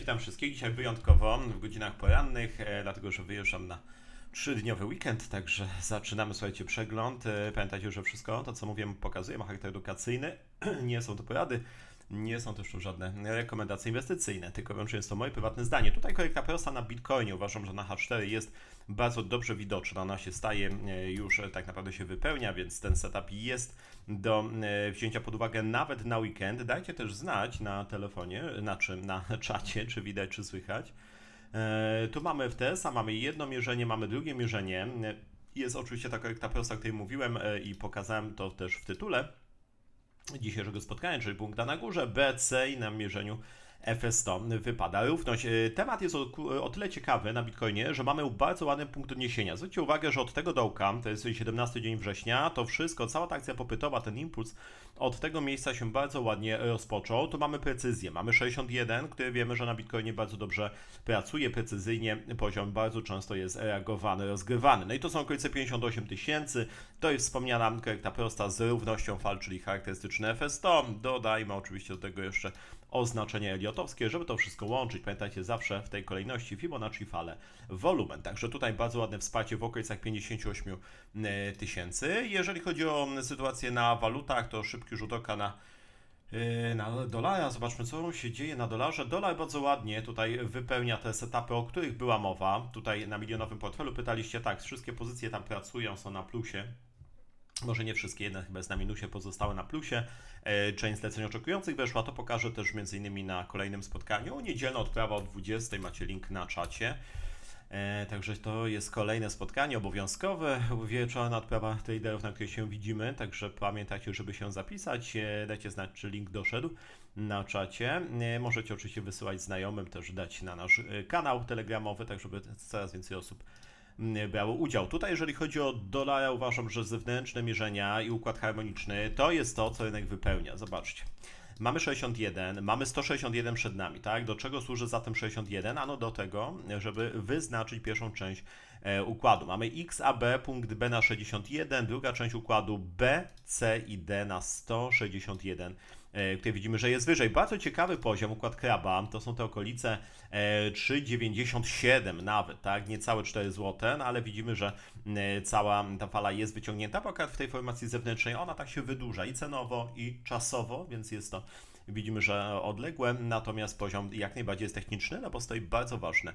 Witam wszystkich. Dzisiaj wyjątkowo w godzinach porannych, e, dlatego że wyjeżdżam na trzydniowy weekend, także zaczynamy, słuchajcie, przegląd. E, pamiętajcie, że wszystko to, co mówię, pokazuję, ma charakter edukacyjny. nie są to porady, nie są też tu żadne rekomendacje inwestycyjne, tylko wyłącznie jest to moje prywatne zdanie. Tutaj korekta prosta na Bitcoinie. Uważam, że na H4 jest bardzo dobrze widoczna. Ona się staje, e, już e, tak naprawdę się wypełnia, więc ten setup jest do e, wzięcia pod uwagę nawet na weekend. Dajcie też znać na telefonie, na czym, na czacie, czy widać, czy słychać. Tu mamy FTS-a, mamy jedno mierzenie, mamy drugie mierzenie. Jest oczywiście ta korekta prosta, o której mówiłem i pokazałem to też w tytule dzisiejszego spotkania, czyli punkta na górze, B, C i na mierzeniu FS100 wypada równość. E, Temat jest o, o tyle ciekawy na Bitcoinie, że mamy bardzo ładny punkt odniesienia. Zwróćcie uwagę, że od tego dołka, to jest 17 dzień września, to wszystko, cała ta akcja popytowa, ten impuls od tego miejsca się bardzo ładnie rozpoczął. Tu mamy precyzję, mamy 61, który wiemy, że na Bitcoinie bardzo dobrze pracuje precyzyjnie, poziom bardzo często jest reagowany, rozgrywany. No i to są okolice 58 tysięcy, to jest wspomniana korekta prosta z równością fal, czyli charakterystyczny FS100. Dodajmy oczywiście do tego jeszcze oznaczenie eliotowskie, żeby to wszystko łączyć. Pamiętajcie zawsze w tej kolejności Fibonacci fale wolumen. Także tutaj bardzo ładne wsparcie w okolicach 58 tysięcy. Jeżeli chodzi o sytuację na walutach, to szybki rzut oka na Yy, na dolara. Zobaczmy, co się dzieje na dolarze. Dolar bardzo ładnie tutaj wypełnia te setupy, o których była mowa. Tutaj na milionowym portfelu pytaliście, tak, wszystkie pozycje tam pracują, są na plusie. Może nie wszystkie, jedna chyba jest na minusie, pozostałe na plusie. E, Część zleceń oczekujących weszła, to pokażę też m.in. na kolejnym spotkaniu. Niedzielna odprawa o 20, macie link na czacie. E, Także to jest kolejne spotkanie obowiązkowe, wieczorna odprawa traderów, na której się widzimy, także pamiętajcie, żeby się zapisać, E, dajcie znać, czy link doszedł na czacie. E, Możecie oczywiście wysyłać znajomym, też dać na nasz kanał telegramowy, tak żeby coraz więcej osób brało udział. Tutaj, jeżeli chodzi o dolara, uważam, że zewnętrzne mierzenia i układ harmoniczny to jest to, co rynek wypełnia. Zobaczcie. Mamy 61, mamy 161 przed nami, tak? Do czego służy zatem 61? Ano do tego, żeby wyznaczyć pierwszą część układu. Mamy X, A, B, punkt B na 61, druga część układu B, C i D na 161 e, tutaj widzimy, że jest wyżej. Bardzo ciekawy poziom, układ kraba, to są te okolice e, 3,97 nawet, tak, niecałe 4 zł, no ale widzimy, że e, cała ta fala jest wyciągnięta, bo akurat w tej formacji zewnętrznej ona tak się wydłuża i cenowo, i czasowo, więc jest to, widzimy, że odległe, natomiast poziom jak najbardziej jest techniczny, no bo stoi bardzo ważne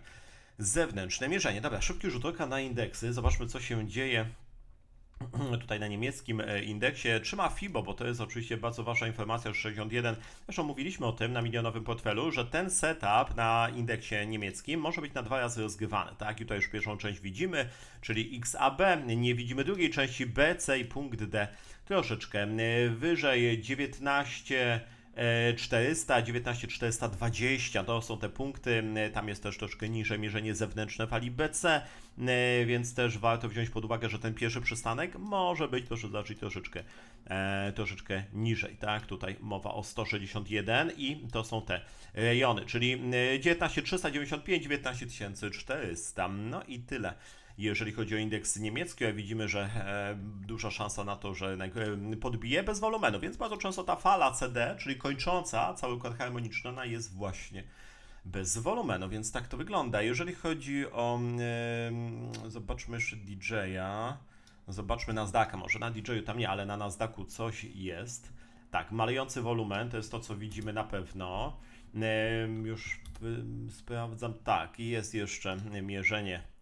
zewnętrzne mierzenie. Dobra, szybki rzut oka na indeksy, zobaczmy co się dzieje tutaj na niemieckim e, indeksie. Trzyma FIBO, bo to jest oczywiście bardzo ważna informacja, że 61, zresztą mówiliśmy o tym na milionowym portfelu, że ten setup na indeksie niemieckim może być na dwa razy rozgrywany, tak? I tutaj już pierwszą część widzimy, czyli XAB, nie widzimy drugiej części BC i punkt D. Troszeczkę e, wyżej, 19 e, 400, 19 420 to są te punkty. Tam jest też troszkę niżej mierzenie zewnętrzne fali BC, więc też warto wziąć pod uwagę, że ten pierwszy przystanek może być, proszę zobaczyć, troszeczkę, e, troszeczkę niżej. Tak, tutaj mowa o 161 i to są te rejony, czyli e, 19 395, 19 400. No i tyle jeżeli chodzi o indeks niemiecki, widzimy, że e, duża szansa na to, że e, podbije bez wolumenu, więc bardzo często ta fala CD, czyli kończąca cały układ harmoniczny, jest właśnie bez wolumenu, więc tak to wygląda. Jeżeli chodzi o, zobaczmy jeszcze DJ-a, zobaczmy Nasdaqa, może na DJ-u tam nie, ale na Nasdaqu coś jest. Tak, malejący wolumen, to jest to, co widzimy na pewno. Już sprawdzam, tak, i jest jeszcze mierzenie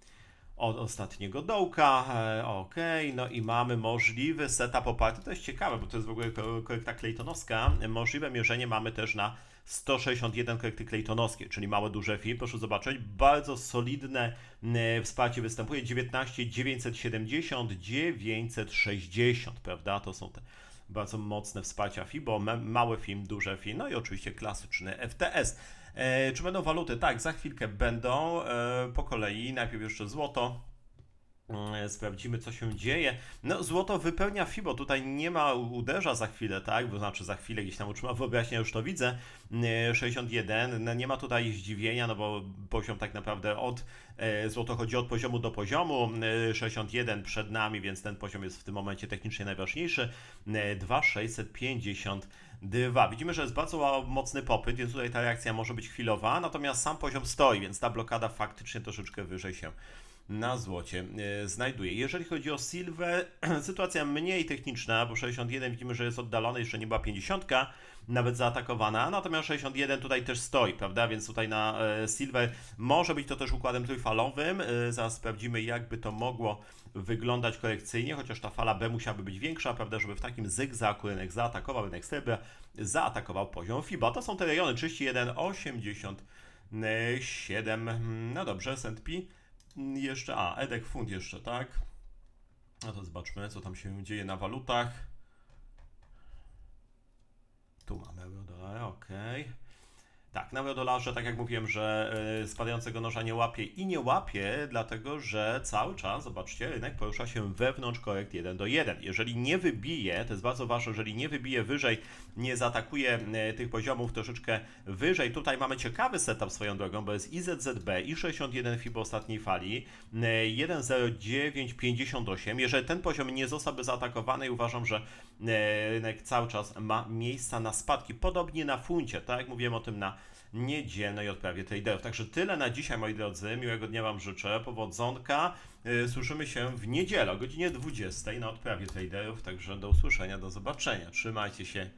od ostatniego dołka. E, ok, no i mamy możliwy setup oparty. To jest ciekawe, bo to jest w ogóle ko- korekta Claytonowska. Możliwe mierzenie mamy też na 161 korekty Claytonowskie, czyli małe duże FI. Proszę zobaczyć, bardzo solidne wsparcie występuje. 19 970, 960, prawda? To są te bardzo mocne wsparcia FIBO, ma- małe FIM, duże FIM, no i oczywiście klasyczny FTS. E, czy będą waluty? Tak, za chwilkę będą e, po kolei. Najpierw jeszcze złoto. Mm, Sprawdzimy, co się dzieje. No, złoto wypełnia FIBO. Tutaj nie ma uderza za chwilę, tak? Bo znaczy za chwilę gdzieś tam utrzyma wyobraźnia, już to widzę. Mm, 61. No, nie ma tutaj zdziwienia, no bo poziom tak naprawdę od e, złoto chodzi od poziomu do poziomu. E, 61 przed nami, więc ten poziom jest w tym momencie technicznie najważniejszy. E, 2652. Widzimy, że jest bardzo mocny popyt, więc tutaj ta reakcja może być chwilowa, natomiast sam poziom stoi, więc ta blokada faktycznie troszeczkę wyżej się na złocie e, znajduje. Jeżeli chodzi o silver, sytuacja mniej techniczna, bo 61 widzimy, że jest oddalony, jeszcze nie była 50, nawet zaatakowana, natomiast 61 tutaj też stoi, prawda, więc tutaj na e, silver może być to też układem trójfalowym, E, zaraz sprawdzimy jakby to mogło wyglądać korekcyjnie, chociaż ta fala B musiałaby być większa, prawda, żeby w takim zygzaku rynek zaatakował, rynek srebra zaatakował poziom FIBA. To są te rejony 31, 87, no dobrze, S&P jeszcze, a, Edek Fund jeszcze, tak? No to zobaczmy, co tam się dzieje na walutach. Tu mamy euro, dolar, ok. Tak, na eurodolarze, tak jak mówiłem, że y, spadającego noża nie łapie i nie łapie, dlatego że cały czas, zobaczcie, rynek porusza się wewnątrz korekt 1 do 1. Jeżeli nie wybije, to jest bardzo ważne, jeżeli nie wybije wyżej, nie zaatakuje y, tych poziomów troszeczkę wyżej, tutaj mamy ciekawy setup swoją drogą, bo jest IZZB i 61 FIBO ostatniej fali, y, 1,0958. Jeżeli ten poziom nie zostałby zaatakowany, uważam, że rynek cały czas ma miejsca na spadki, podobnie na funcie, tak jak mówiłem o tym na niedzielnej odprawie traderów. Także tyle na dzisiaj, moi drodzy. Miłego dnia Wam życzę, powodzonka. Yy, Słyszymy się w niedzielę o godzinie 20 na odprawie traderów, także do usłyszenia, do zobaczenia. Trzymajcie się,